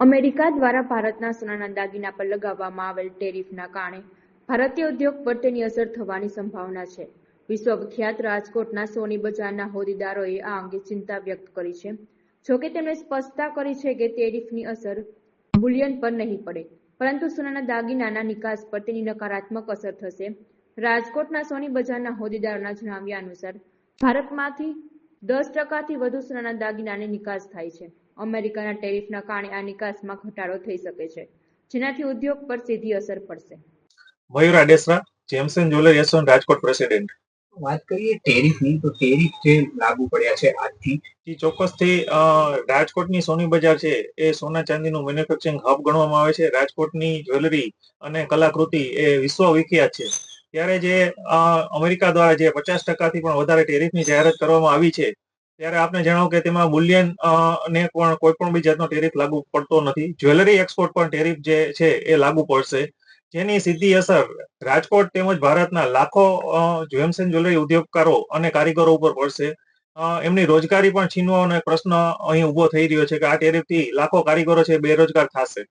America દ્વારા ભારતના સોનાના દાગીના પર લગાવવામાં આવેલ ટેરિફના કારણે ભારતીય ઉદ્યોગ પર તેની અસર થવાની સંભાવના છે. વિશ્વવિખ્યાત રાજકોટના સોની બજારના હોદ્દેદારોએ આ અંગે ચિંતા વ્યક્ત કરી છે. જોકે તેમણે સ્પષ્ટતા કરી છે કે ટેરિફની અસર બુલિયન પર નહીં પડે, પરંતુ સોનાના દાગીનાના નિકાસ પર તેની નકારાત્મક અસર થશે. રાજકોટના સોની બજારના હોદ્દેદારોના જણાવ્યા અનુસાર, ભારતમાંથી દસ ટકાથી વધુ સોનાના દાગીનાની નિકાસ થાય છે. અમેરિકાના ટેરિફના કારણે આ નિકાસમાં ઘટાડો થઈ શકે છે જેનાથી ઉદ્યોગ પર સીધી અસર પડશે. Mayur Adesara Jameson jeweller Yashwant Rajkot president. વાત કરીએ ટેરિફની તો ટેરિફ જે લાગુ પડ્યા છે આજથી. જી ચોક્કસથી રાજકોટની સોની બજાર છે એ સોના ચાંદીનું મેન્યુફેક્ચરિંગ હબ ગણવામાં આવે છે. રાજકોટની જ્વેલરી અને કલાકૃતિ એ વિશ્વ વિખ્યાત છે. ત્યારે જે અમેરિકા દ્વારા જે પચાસ ટકાથી પણ વધારે ટેરિફની જાહેરાત કરવામાં આવી છે ત્યારે આપને જણાવું કે તેમાં બુલિયન ને પણ કોઈ પણ બી જાતનો ટેરિફ લાગુ પડતો નથી. જ્વેલરી એક્સપોર્ટ પણ ટેરિફ જે છે એ લાગુ પડશે. જેની સીધી અસર રાજકોટ તેમજ ભારતના લાખો જેમ્સ એન્ડ જ્વેલરી ઉદ્યોગકારો અને કારીગરો ઉપર પડશે. એમની રોજગારી પણ છીનવાનો પ્રશ્ન અહીં ઊભો થઈ રહ્યો છે કે આ ટેરિફથી લાખો કારીગરો છે બેરોજગાર થશે.